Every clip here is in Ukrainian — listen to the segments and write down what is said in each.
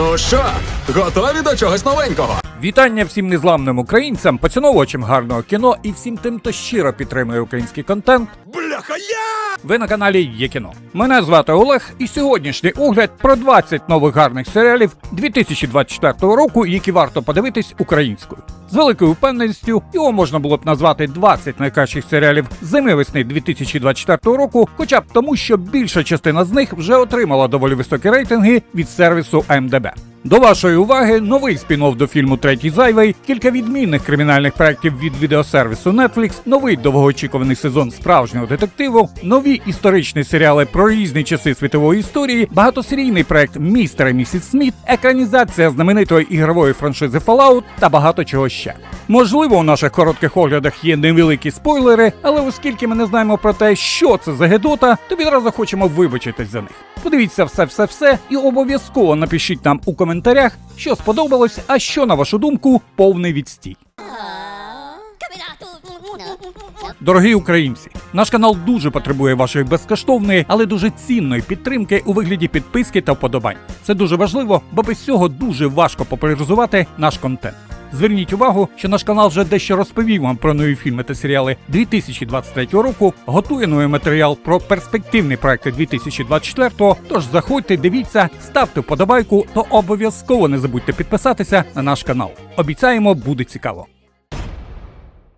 Ну що, готові до чогось новенького? Вітання всім незламним українцям, поціновувачам гарного кіно і всім тим, хто щиро підтримує український контент. Бляха, я! Ви на каналі Є кіно. Мене звати Олег, і сьогоднішній огляд про 20 нових гарних серіалів 2024 року, які варто подивитись українською. З великою впевненістю його можна було б назвати 20 найкращих серіалів зими весни 2024 року, хоча б тому, що більша частина з них вже отримала доволі високі рейтинги від сервісу МДБ. До вашої уваги новий спін-офф до фільму Третій зайвий, кілька відмінних кримінальних проєктів від відеосервісу Netflix, новий довгоочікуваний сезон справжнього детективу, нові історичні серіали про різні часи світової історії, багатосерійний проект Містер і місіс Сміт, екранізація знаменитої ігрової франшизи Fallout та багато чого ще. Можливо, у наших коротких оглядах є невеликі спойлери, але оскільки ми не знаємо про те, що це за гедота, то відразу хочемо вибачитись за них. Подивіться все-все-все і обов'язково напишіть нам у коментарях, що сподобалось, а що, на вашу думку, повний відстій. Дорогі українці, наш канал дуже потребує вашої безкоштовної, але дуже цінної підтримки у вигляді підписки та вподобань. Це дуже важливо, бо без цього дуже важко популяризувати наш контент. Зверніть увагу, що наш канал вже дещо розповів вам про нові фільми та серіали 2023 року, готує новий матеріал про перспективні проекти 2024-го, Тож заходьте, дивіться, ставте вподобайку, то обов'язково не забудьте підписатися на наш канал. Обіцяємо, буде цікаво.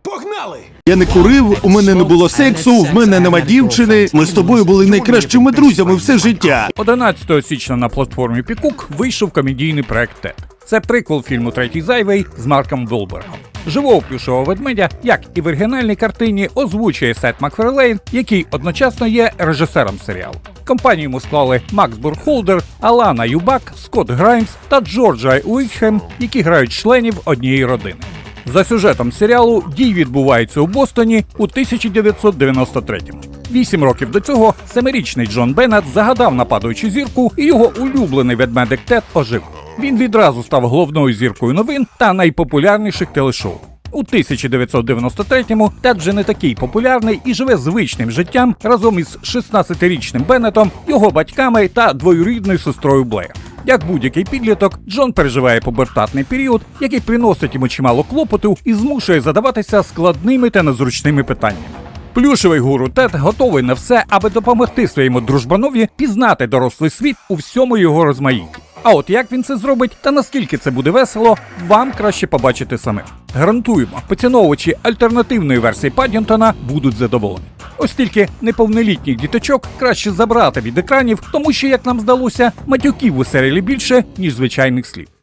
Погнали! Я не курив, у мене не було сексу, в мене нема дівчини. Ми з тобою були найкращими друзями все життя. 11 січня на платформі Пікук вийшов комедійний проект Тед. Це приквел фільму Третій зайвий з Марком Долбергом. Живого плюшового ведмедя, як і в оригінальній картині, озвучує Сет Макферлейн, який одночасно є режисером серіалу. Компанію йому склали Макс Бурхолдер, Алана Юбак, Скотт Граймс та Джорджа Уікхем, які грають членів однієї родини. За сюжетом серіалу дій відбувається у Бостоні у 1993-му. Вісім років до цього семирічний Джон Беннет загадав нападаючу зірку, і його улюблений ведмедик Тед ожив. Він відразу став головною зіркою новин та найпопулярніших телешоу. У 1993-му Тед вже не такий популярний і живе звичним життям разом із 16-річним Беннетом, його батьками та двоюрідною сестрою Блеєр. Як будь-який підліток, Джон переживає пубертатний період, який приносить йому чимало клопоту і змушує задаватися складними та незручними питаннями. Плюшевий гуру Тед готовий на все, аби допомогти своєму дружбанові пізнати дорослий світ у всьому його розмаїтті. А от як він це зробить та наскільки це буде весело, вам краще побачити самим. Гарантуємо, поціновувачі альтернативної версії Паддінтона будуть задоволені. Ось тільки неповнолітніх діточок краще забрати від екранів, тому що, як нам здалося, матюків у серіалі більше, ніж звичайних слів.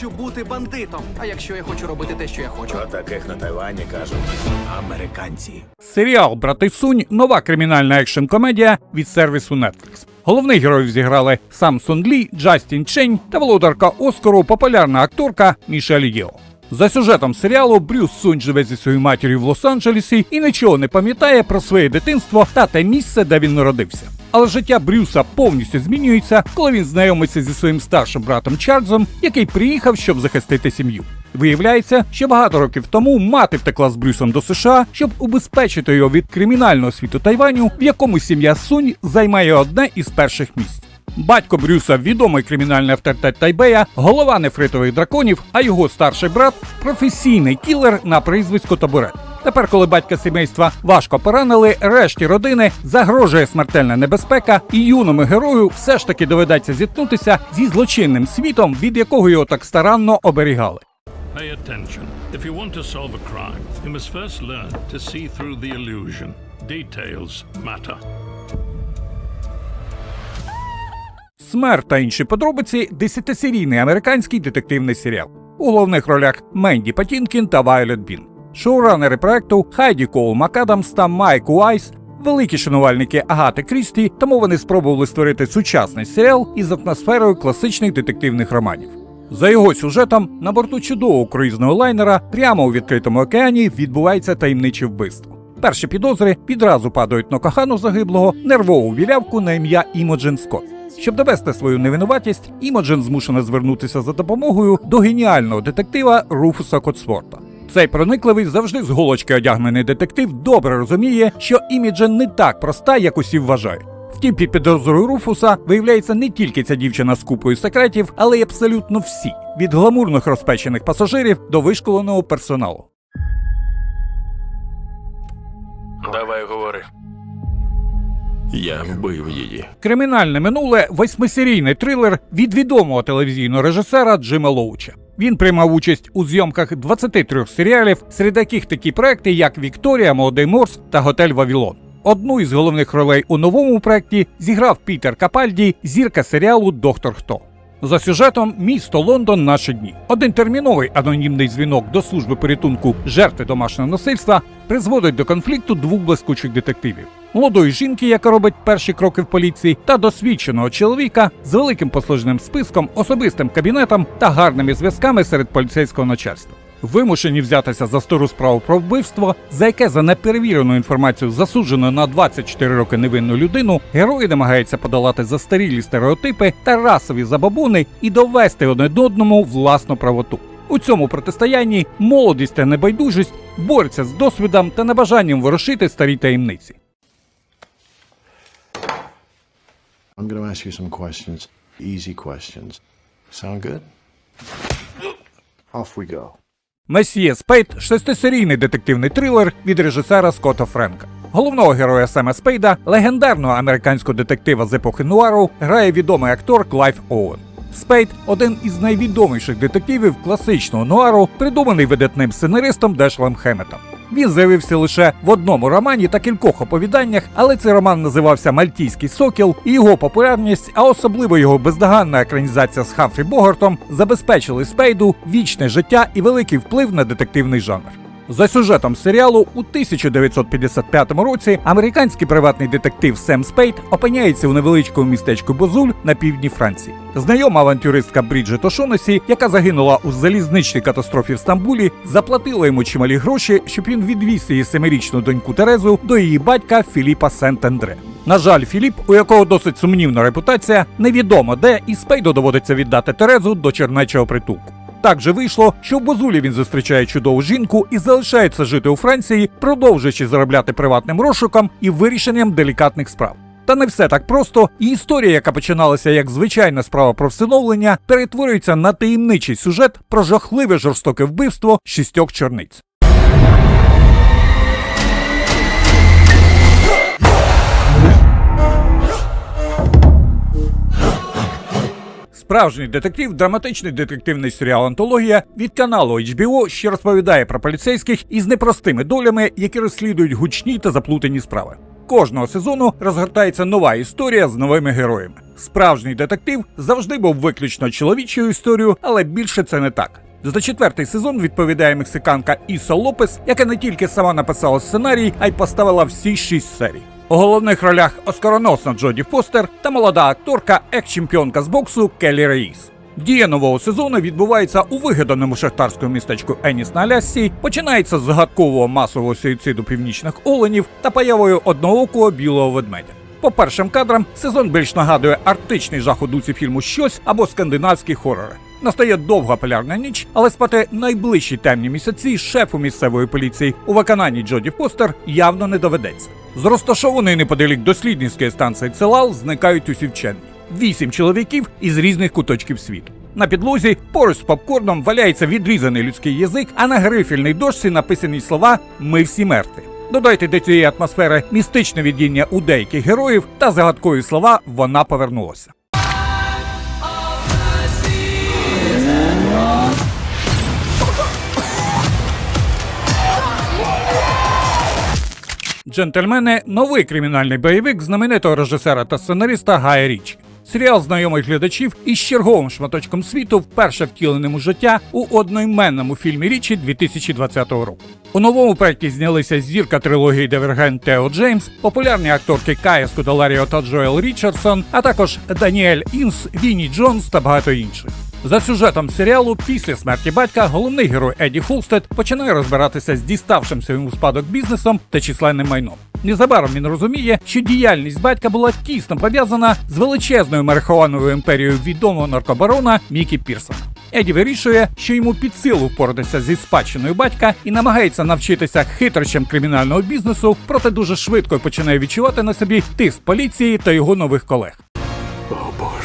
Хочу бути бандитом. А якщо я хочу робити те, що я хочу, Про таких на Тайвані кажуть американці. Серіал Брати Сунь нова кримінальна екшн комедія від сервісу Netflix. Головних героїв зіграли Сам Сон Лі, Джастін Чень та володарка Оскару, популярна акторка Мішель Єо. За сюжетом серіалу Брюс Сунь живе зі своєю матір'ю в Лос-Анджелесі і нічого не пам'ятає про своє дитинство та те місце, де він народився. Але життя Брюса повністю змінюється, коли він знайомиться зі своїм старшим братом Чарльзом, який приїхав, щоб захистити сім'ю. Виявляється, що багато років тому мати втекла з Брюсом до США, щоб убезпечити його від кримінального світу Тайваню, в якому сім'я Сунь займає одне із перших місць. Батько Брюса відомий кримінальний авторитет Тайбея, голова нефритових драконів, а його старший брат професійний кілер на прізвисько Табурет. Тепер, коли батька сімейства важко поранили, решті родини загрожує смертельна небезпека, і юному герою все ж таки доведеться зіткнутися зі злочинним світом, від якого його так старанно оберігали. Pay attention. If you want to solve a crime, you must first learn to see through the illusion. Details matter. Смерть та інші подробиці десятисерійний американський детективний серіал. У головних ролях Менді Патінкін та Вайолет Бін. Шоуранери проекту Хайді Коул Макадамс та Майк Уайс великі шанувальники Агати Крісті, тому вони спробували створити сучасний серіал із атмосферою класичних детективних романів. За його сюжетом, на борту чудового круїзного лайнера прямо у відкритому океані відбувається таємниче вбивство. Перші підозри відразу падають на кохану загиблого нервову білявку на ім'я Імоджен Скотт. Щоб довести свою невинуватість, Імоджен змушена звернутися за допомогою до геніального детектива Руфуса Котсворта. Цей проникливий, завжди з голочки одягнений детектив добре розуміє, що Іміджен не так проста, як усі вважають. Втім, під підозрою Руфуса виявляється не тільки ця дівчина з купою секретів, але й абсолютно всі від гламурних розпечених пасажирів до вишколеного персоналу. Давай. Я вбив її. Кримінальне минуле восьмисерійний трилер від відомого телевізійного режисера Джима Лоуча. Він приймав участь у зйомках 23 серіалів, серед яких такі проекти, як Вікторія, Молодий Морс та Готель Вавілон. Одну із головних ролей у новому проекті зіграв Пітер Капальді, зірка серіалу Доктор Хто. За сюжетом місто Лондон наші дні. Один терміновий анонімний дзвінок до служби порятунку жертви домашнього насильства призводить до конфлікту двох блискучих детективів: молодої жінки, яка робить перші кроки в поліції, та досвідченого чоловіка з великим послужним списком, особистим кабінетом та гарними зв'язками серед поліцейського начальства. Вимушені взятися за стару справу про вбивство, за яке за неперевірену інформацію засуджено на 24 роки невинну людину, герої намагаються подолати застарілі стереотипи та расові забабуни і довести один одному власну правоту. У цьому протистоянні молодість та небайдужість борються з досвідом та небажанням ворушити старі таємниці. I'm going to ask you some questions. Easy questions. Sound good? Off we go. Месьє Спейд шестисерійний детективний трилер від режисера Скотта Френка. Головного героя Сема Спейда, легендарного американського детектива з епохи нуару, грає відомий актор Клайв Оуен. Спейд один із найвідоміших детективів класичного нуару, придуманий видатним сценаристом Дешлем Хеметом. Він з'явився лише в одному романі та кількох оповіданнях, але цей роман називався Мальтійський сокіл, і його популярність, а особливо його бездоганна екранізація з Хамфрі Богартом, забезпечили Спейду вічне життя і великий вплив на детективний жанр. За сюжетом серіалу у 1955 році американський приватний детектив Сем Спейд опиняється у невеличкому містечку Бозуль на півдні Франції. Знайома авантюристка Бріджит Ошонесі, яка загинула у залізничній катастрофі в Стамбулі, заплатила йому чималі гроші, щоб він відвіз її семирічну доньку Терезу до її батька Філіпа Сент-Андре. На жаль, Філіп, у якого досить сумнівна репутація, невідомо де, і Спейду доводиться віддати Терезу до чернечого притулку. Так же вийшло, що в Бозулі він зустрічає чудову жінку і залишається жити у Франції, продовжуючи заробляти приватним розшуком і вирішенням делікатних справ. Та не все так просто, і історія, яка починалася як звичайна справа про всиновлення, перетворюється на таємничий сюжет про жахливе жорстоке вбивство шістьох чорниць. Справжній детектив, драматичний детективний серіал Антологія від каналу HBO, що розповідає про поліцейських із непростими долями, які розслідують гучні та заплутані справи. Кожного сезону розгортається нова історія з новими героями. Справжній детектив завжди був виключно чоловічою історією, але більше це не так. За четвертий сезон відповідає мексиканка Іса Лопес, яка не тільки сама написала сценарій, а й поставила всі шість серій. У головних ролях оскароносна Джоді Фостер та молода акторка, екс-чемпіонка з боксу Келлі Реїс. Дія нового сезону відбувається у вигаданому шахтарському містечку Еніс на Алясці, починається з загадкового масового суїциду північних оленів та появою одноокого білого ведмедя. По першим кадрам сезон більш нагадує арктичний жах у дусі фільму щось або скандинавські хорори. Настає довга полярна ніч, але спати найближчі темні місяці шефу місцевої поліції у виконанні Джоді Фостер явно не доведеться. З розташованої неподалік дослідницької станції Целал зникають усі вчені. Вісім чоловіків із різних куточків світу. На підлозі поруч з попкорном валяється відрізаний людський язик, а на грифільній дошці написані слова Ми всі мертві. Додайте до цієї атмосфери містичне віддіння у деяких героїв та загадкові слова Вона повернулася. Джентльмени новий кримінальний бойовик знаменитого режисера та сценариста Гая Річі. Серіал знайомих глядачів із черговим шматочком світу вперше втіленим у життя у одноіменному фільмі Річі 2020 року. У новому проєкті знялися зірка трилогії Диверген Тео Джеймс, популярні акторки Кая Скудаларіо та Джоел Річардсон, а також Даніель Інс, Вінні Джонс та багато інших. За сюжетом серіалу, після смерті батька, головний герой Еді Холстед починає розбиратися з діставшимся йому спадок бізнесом та численним майном. Незабаром він розуміє, що діяльність батька була тісно пов'язана з величезною марихуановою імперією відомого наркобарона Мікі Пірсона. Еді вирішує, що йому під силу впоратися зі спадщиною батька і намагається навчитися хитрощам кримінального бізнесу, проте дуже швидко починає відчувати на собі тиск поліції та його нових колег. О Боже.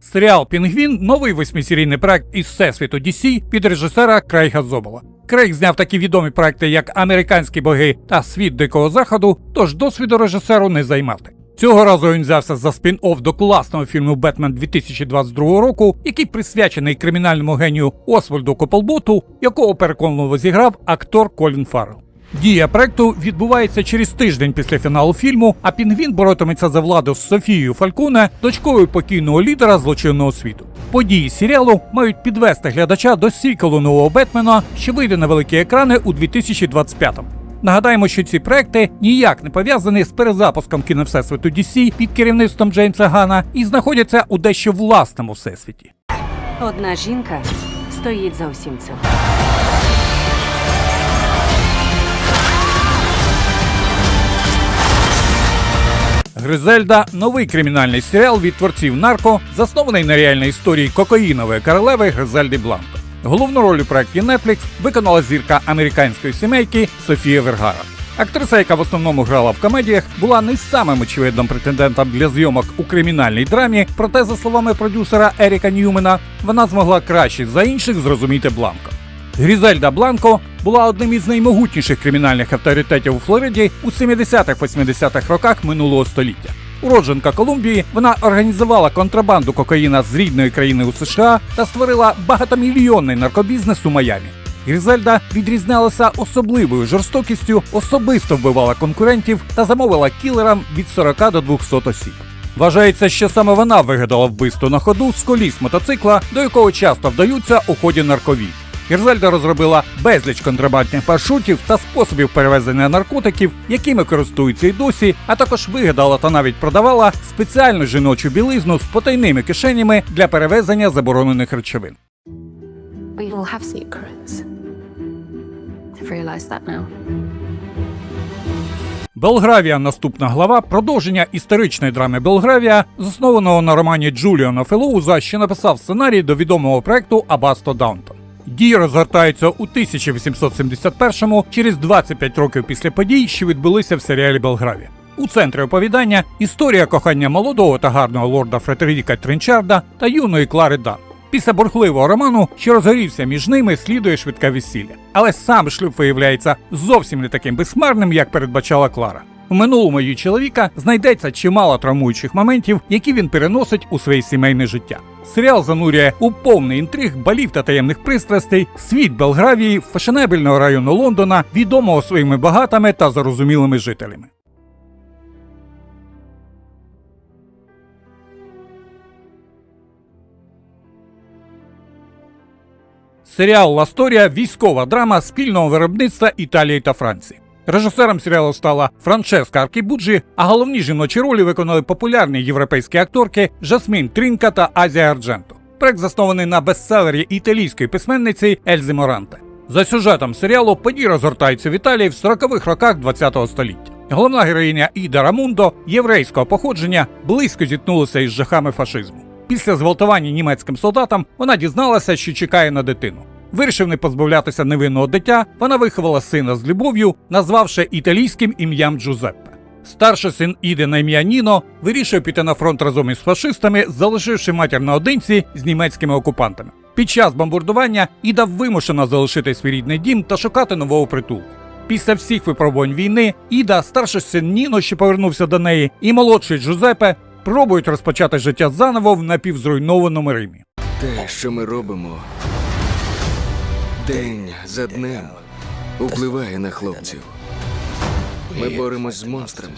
Серіал Пінгвін новий восьмисерійний проект із всесвіту DC від режисера Крейга Зобола. Крейг зняв такі відомі проекти, як Американські боги та Світ Дикого Заходу, тож досвіду режисеру не займати. Цього разу він взявся за спін-офф до класного фільму Бетмен 2022 року, який присвячений кримінальному генію Освальду Коплботу, якого переконливо зіграв актор Колін Фаррелл. Дія проекту відбувається через тиждень після фіналу фільму, а Пінгвін боротиметься за владу з Софією Фальконе, дочкою покійного лідера злочинного світу. Події серіалу мають підвести глядача до сіквелу нового Бетмена, що вийде на великі екрани у 2025-му. Нагадаємо, що ці проекти ніяк не пов'язані з перезапуском кіновсесвіту DC під керівництвом Джеймса Гана і знаходяться у дещо власному всесвіті. Одна жінка стоїть за усім цим. Гризельда новий кримінальний серіал від творців Нарко, заснований на реальній історії кокаїнової королеви Гризельди Бланко. Головну роль у проєкті Netflix виконала зірка американської сімейки Софія Вергара. Актриса, яка в основному грала в комедіях, була не самим очевидним претендентом для зйомок у кримінальній драмі, проте, за словами продюсера Еріка Ньюмена, вона змогла краще за інших зрозуміти Бланко. Грізельда Бланко була одним із наймогутніших кримінальних авторитетів у Флориді у 70-80-х роках минулого століття. Уродженка Колумбії, вона організувала контрабанду кокаїна з рідної країни у США та створила багатомільйонний наркобізнес у Майамі. Грізельда відрізнялася особливою жорстокістю, особисто вбивала конкурентів та замовила кілерам від 40 до 200 осіб. Вважається, що саме вона вигадала вбивство на ходу з коліс мотоцикла, до якого часто вдаються у ході нарковій. Герзельда розробила безліч контрабандних маршрутів та способів перевезення наркотиків, якими користуються й досі, а також вигадала та навіть продавала спеціальну жіночу білизну з потайними кишенями для перевезення заборонених речовин. We all have secrets. I've that now. Белгравія наступна глава продовження історичної драми Белгравія, заснованого на романі Джуліана Фелоуза, що написав сценарій до відомого проекту Абасто Даунтон. Дії розгортаються у 1871-му, через 25 років після подій, що відбулися в серіалі Белгравія. У центрі оповідання історія кохання молодого та гарного лорда Фредеріка Тринчарда та юної Клари Дан. Після бурхливого роману, що розгорівся між ними, слідує швидке весілля. Але сам шлюб виявляється зовсім не таким безхмарним, як передбачала Клара. У минулому її чоловіка знайдеться чимало травмуючих моментів, які він переносить у своє сімейне життя. Серіал занурює у повний інтриг, балів та таємних пристрастей світ Белгравії, фешенебельного району Лондона, відомого своїми багатими та зарозумілими жителями. Серіал Ласторія військова драма спільного виробництва Італії та Франції. Режисером серіалу стала Франческа Аркібуджі, а головні жіночі ролі виконали популярні європейські акторки Жасмін Трінка та Азія Ардженто. Проект заснований на бестселері італійської письменниці Ельзи Моранте. За сюжетом серіалу події розгортаються в Італії в 40-х роках ХХ століття. Головна героїня Іда Рамундо єврейського походження близько зіткнулася із жахами фашизму. Після зґвалтування німецьким солдатам вона дізналася, що чекає на дитину. Вирішив не позбавлятися невинного дитя, вона виховала сина з любов'ю, назвавши італійським ім'ям Джузеппе. Старший син Іди на ім'я Ніно вирішує піти на фронт разом із фашистами, залишивши матір наодинці з німецькими окупантами. Під час бомбардування Іда вимушена залишити свій рідний дім та шукати нового притулку. Після всіх випробувань війни Іда, старший син Ніно, що повернувся до неї, і молодший Джузеппе пробують розпочати життя заново в напівзруйнованому Римі. Те, що ми робимо день за днем, впливає на хлопців. Ми боремось з монстрами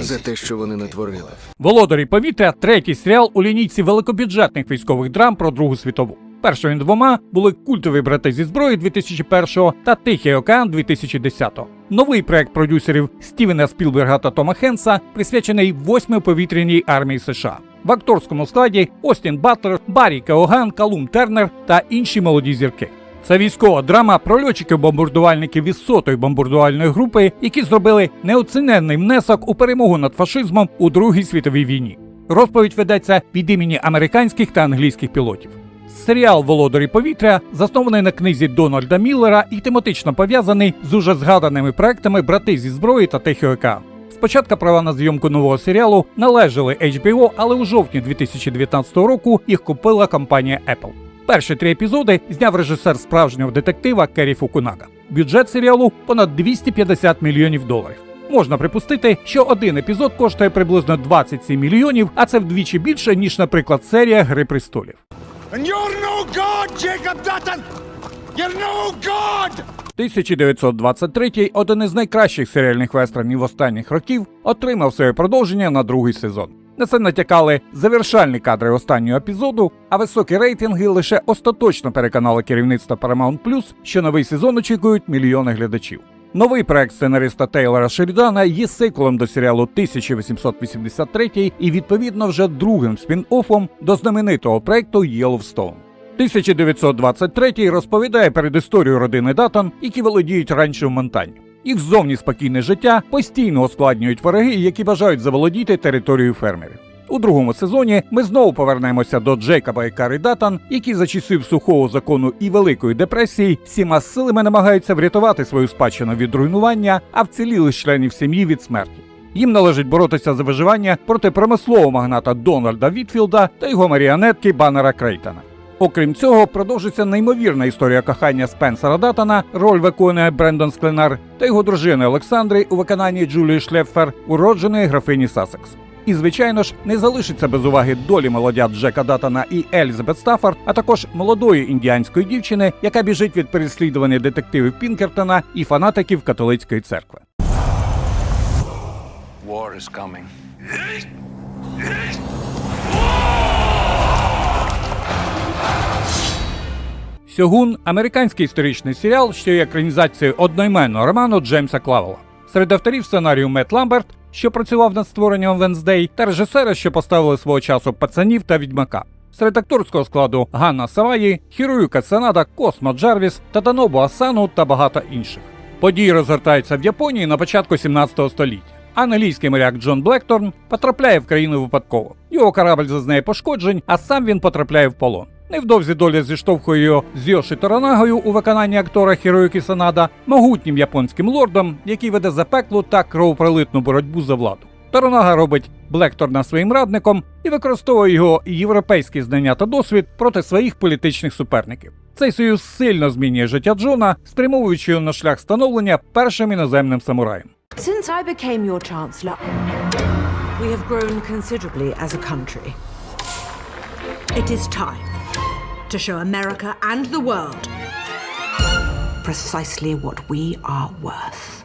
за те, що вони натворили. Володарі повітря третій серіал у лінійці великобюджетних військових драм про Другу світову. Першими двома були культові брати зі зброї 2001-го та Тихий океан 2010-го. Новий проект продюсерів Стівена Спілберга та Тома Хенса присвячений восьмій повітряній армії США. В акторському складі Остін Батлер, Баррі Кеоган, Калум Тернер та інші молоді зірки. Це військова драма про льотчиків-бомбардувальників із сотої бомбардувальної групи, які зробили неоціненний внесок у перемогу над фашизмом у Другій світовій війні. Розповідь ведеться від імені американських та англійських пілотів. Серіал Володарі повітря заснований на книзі Дональда Міллера і тематично пов'язаний з уже згаданими проектами Брати зі зброї та Тихий океан. Спочатку права на зйомку нового серіалу належали HBO, але у жовтні 2019 року їх купила компанія Apple. Перші три епізоди зняв режисер справжнього детектива Керрі Фукунага. Бюджет серіалу понад 250 мільйонів доларів. Можна припустити, що один епізод коштує приблизно 27 мільйонів, а це вдвічі більше, ніж, наприклад, серія Гри престолів. 1923 один із найкращих серіальних вестернів останніх років, отримав своє продовження на другий сезон. На це натякали завершальні кадри останнього епізоду, а високі рейтинги лише остаточно переконали керівництво Paramount Plus, що новий сезон очікують мільйони глядачів. Новий проект сценариста Тейлора Шерідана є сиквелом до серіалу 1883 і відповідно вже другим спін-оффом до знаменитого проекту Yellowstone. 1923 розповідає передісторію родини Датон, які володіють ранчо в Монтані. Їх зовні спокійне життя постійно ускладнюють вороги, які бажають заволодіти територією фермерів. У другому сезоні ми знову повернемося до Джейкоба і Карі Датан, які за часів сухого закону і Великої депресії всіма силами намагаються врятувати свою спадщину від руйнування, а вцілілих членів сім'ї від смерті. Їм належить боротися за виживання проти промислового магната Дональда Вітфілда та його маріонетки Баннера Крейтона. Окрім цього, продовжиться неймовірна історія кохання Спенсера Датана, роль виконує Брендон Скленар, та його дружини Олександри у виконанні Джулії Шлеффер, уродженої графині Сасекс. І, звичайно ж, не залишиться без уваги долі молодят Джека Датана і Елізабет Стаффорд, а також молодої індіанської дівчини, яка біжить від переслідування детективів Пінкертона і фанатиків католицької церкви. War is coming. Сьогун американський історичний серіал, що є екранізацією одноіменного роману Джеймса Клавела. Серед авторів сценарію Мет Ламберт, що працював над створенням Венздей, та режисери, що поставили свого часу пацанів та відьмака. Серед акторського складу Ганна Саваї, Хіруюка Санада, Космо Джарвіс, Татанобу Асану та багато інших. Події розгортаються в Японії на початку 17 століття. Англійський моряк Джон Блекторн потрапляє в країну випадково. Його корабль зазнає пошкоджень, а сам він потрапляє в полон. Невдовзі доля зіштовхує його з Йоші Торанагою у виконанні актора Хіроюкі Санада, могутнім японським лордом, який веде запеклу та кровопролитну боротьбу за владу. Торанага робить Блекторна своїм радником і використовує його європейські знання та досвід проти своїх політичних суперників. Цей союз сильно змінює життя Джона, спрямовуючи його на шлях становлення першим іноземним самураєм. Since we have grown considerably as a country. It is time to show America and the world precisely what we are worth.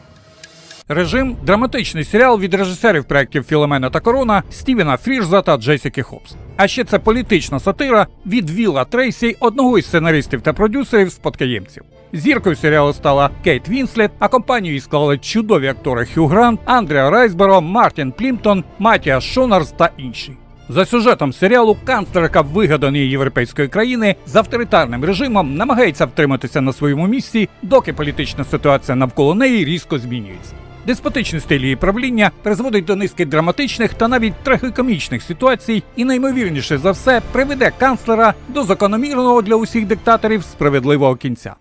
Режим драматичний серіал від режисерів проєктів Філомена та Корона Стівена Фрірза та Джесіки Хопс. А ще це політична сатира від Віла Трейсі, одного із сценаристів та продюсерів спадкоємців. Зіркою серіалу стала Кейт Вінслет, а компанію склали чудові актори Хью Грант, Андріа Райсборо, Мартін Плімптон, Матіас Шонарс та інші. За сюжетом серіалу канцлерка вигаданої європейської країни з авторитарним режимом намагається втриматися на своєму місці, доки політична ситуація навколо неї різко змінюється. Деспотичний стиль її правління призводить до низки драматичних та навіть трагікомічних ситуацій, і наймовірніше за все приведе канцлера до закономірного для усіх диктаторів справедливого кінця.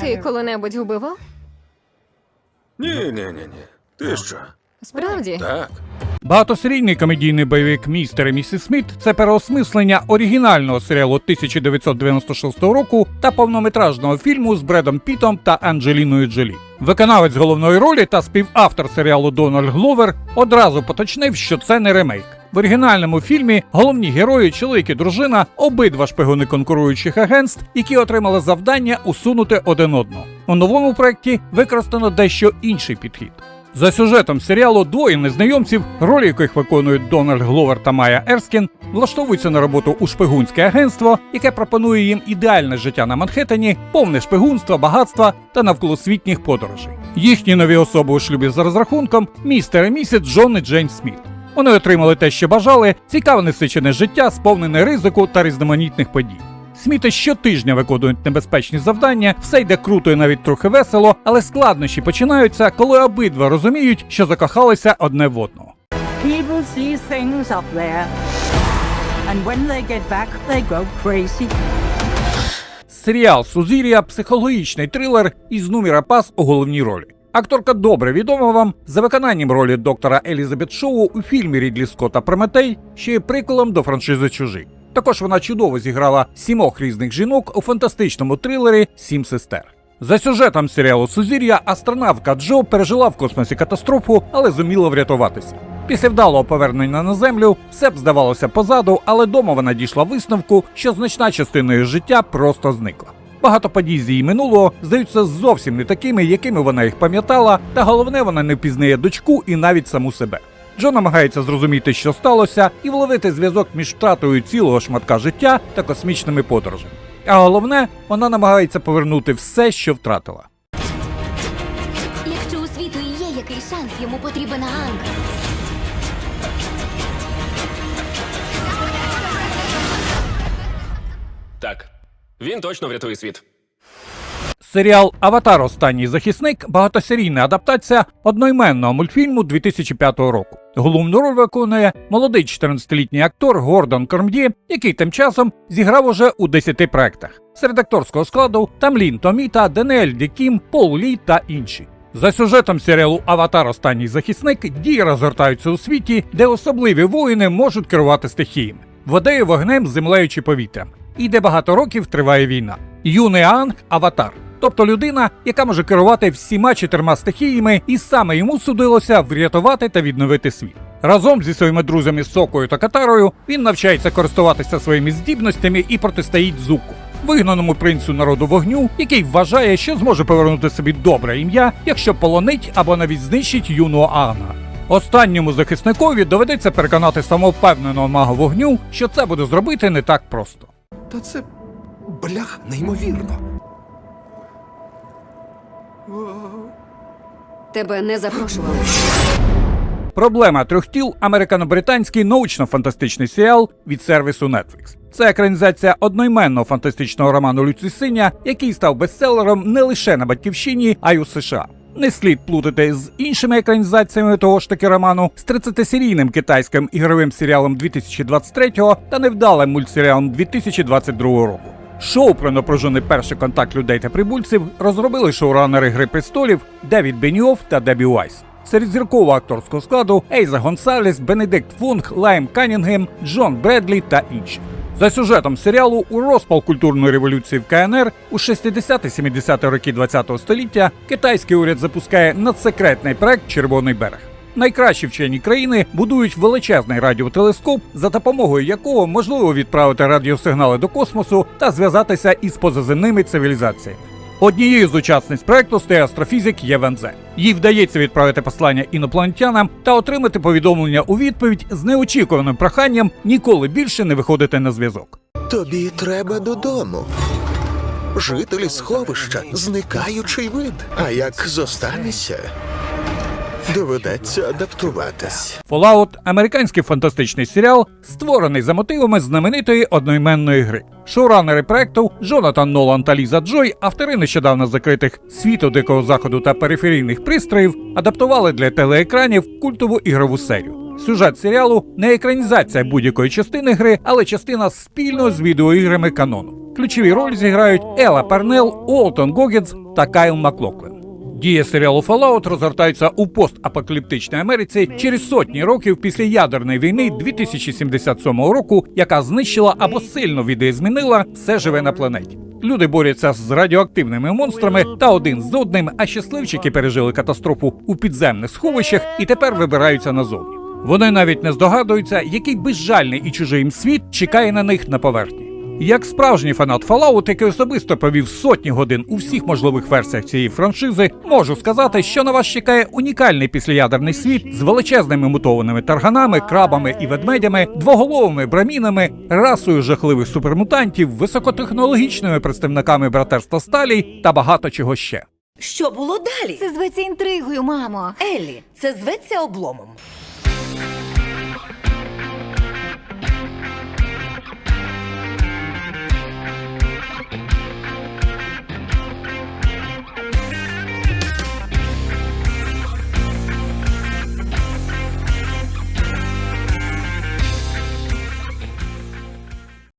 Ти коли-небудь вбивав? Ні, ні, ні, ні. Ти що? Справді? Так. Багатосерійний комедійний бойовик Містер і місіс Сміт це переосмислення оригінального серіалу 1996 року та повнометражного фільму з Бредом Пітом та Анджеліною Джолі. Виконавець головної ролі та співавтор серіалу Дональд Гловер одразу поточнив, що це не ремейк. В оригінальному фільмі головні герої, чоловік і дружина, обидва шпигуни конкуруючих агентств, які отримали завдання усунути один одного. У новому проєкті використано дещо інший підхід. За сюжетом серіалу двоє незнайомців, ролі яких виконують Дональд Гловер та Майя Ерскін, влаштовуються на роботу у шпигунське агентство, яке пропонує їм ідеальне життя на Манхеттені, повне шпигунства, багатства та навколосвітніх подорожей. Їхні нові особи у шлюбі за розрахунком містер і місіс Джон і Джейн Сміт. Вони отримали те, що бажали, цікаве насичене життя, сповнене ризику та різноманітних подій. Сміти щотижня виконують небезпечні завдання, все йде круто і навіть трохи весело, але складнощі починаються, коли обидва розуміють, що закохалися одне в одного. People see things up there, and when they get back, they go crazy. Серіал Сузір'я психологічний трилер із Нуміра Пас у головній ролі. Акторка добре відома вам за виконанням ролі доктора Елізабет Шоу у фільмі Рідлі Скотта Прометей, що є приколом до франшизи Чужий. Також вона чудово зіграла сімох різних жінок у фантастичному трилері Сім сестер. За сюжетом серіалу Сузір'я астронавтка Джо пережила в космосі катастрофу, але зуміла врятуватися. Після вдалого повернення на землю все б здавалося позаду, але дома вона дійшла висновку, що значна частина її життя просто зникла. Багато подій з її минулого здаються зовсім не такими, якими вона їх пам'ятала, та головне, вона не впізнає дочку і навіть саму себе. Джо намагається зрозуміти, що сталося, і вловити зв'язок між втратою цілого шматка життя та космічними подорожами. А головне, вона намагається повернути все, що втратила. Якщо у світу і є який шанс, йому потрібен ганг. Так. Він точно врятує світ. Серіал Аватар Останній захисник багатосерійна адаптація одноіменного мультфільму 2005 року. Головну роль виконує молодий 14-літній актор Гордон Корм'є, який тим часом зіграв уже у 10 проектах. Серед акторського складу Тамлін Томіта, Даніель Дікім, Пол Лі та інші. За сюжетом серіалу Аватар Останній захисник дії розгортаються у світі, де особливі воїни можуть керувати стихіями водою, вогнем, землею чи повітрям. І де багато років триває війна. Юний Анг Аватар. Тобто людина, яка може керувати всіма чотирма стихіями, і саме йому судилося врятувати та відновити світ. Разом зі своїми друзями Сокою та Катарою він навчається користуватися своїми здібностями і протистоїть Зуку, вигнаному принцу народу вогню, який вважає, що зможе повернути собі добре ім'я, якщо полонить або навіть знищить юного Агна. Останньому захисникові доведеться переконати самовпевненого мага вогню, що це буде зробити не так просто. Та це блях неймовірно. Тебе не запрошували. Проблема трьох тіл американо-британський научно-фантастичний серіал від сервісу Netflix. Це екранізація одноіменного фантастичного роману Люці Синя, який став бестселером не лише на батьківщині, а й у США. Не слід плутати з іншими екранізаціями того ж таки роману, з 30-серійним китайським ігровим серіалом 2023 та невдалим мультсеріалом 2022 року. Шоу про напружений перший контакт людей та прибульців розробили шоуранери Гри престолів Девід Беньов та Дебі Уайс. Серед зіркового акторського складу Ейза Гонсалес, Бенедикт Фунг, Лайм Канінгем, Джон Бредлі та інші. За сюжетом серіалу у розпал культурної революції в КНР у 60-70-ті роки ХХ століття китайський уряд запускає надсекретний проект Червоний берег. Найкращі вчені країни будують величезний радіотелескоп, за допомогою якого можливо відправити радіосигнали до космосу та зв'язатися із позаземними цивілізаціями. Однією з учасниць проекту стає астрофізик Євен Зе. Їй вдається відправити послання інопланетянам та отримати повідомлення у відповідь з неочікуваним проханням ніколи більше не виходити на зв'язок. Тобі треба додому. Жителі сховища, зникаючий вид. А як зостанешся, доведеться адаптуватись. Fallout – американський фантастичний серіал, створений за мотивами знаменитої одноіменної гри. Шоуранери проекту Джонатан Нолан та Ліза Джой, автори нещодавно закритих світу дикого заходу та периферійних пристроїв, адаптували для телеекранів культову ігрову серію. Сюжет серіалу не екранізація будь-якої частини гри, але частина спільно з відеоіграми канону. Ключові ролі зіграють Ела Парнел, Уолтон Гоггінс та Кайл Маклоклен. Дія серіалу Fallout розгортається у постапокаліптичній Америці через сотні років після ядерної війни 2077 року, яка знищила або сильно відозмінила все живе на планеті. Люди борються з радіоактивними монстрами та один з одним, а щасливчики пережили катастрофу у підземних сховищах і тепер вибираються назовні. Вони навіть не здогадуються, який безжальний і чужий їм світ чекає на них на поверхні. Як справжній фанат Fallout, який особисто провів сотні годин у всіх можливих версіях цієї франшизи, можу сказати, що на вас чекає унікальний післяядерний світ з величезними мутованими тарганами, крабами і ведмедями, двоголовими брамінами, расою жахливих супермутантів, високотехнологічними представниками братерства Сталі та багато чого ще. Що було далі? Це зветься інтригою, мамо. Еллі, це зветься обломом.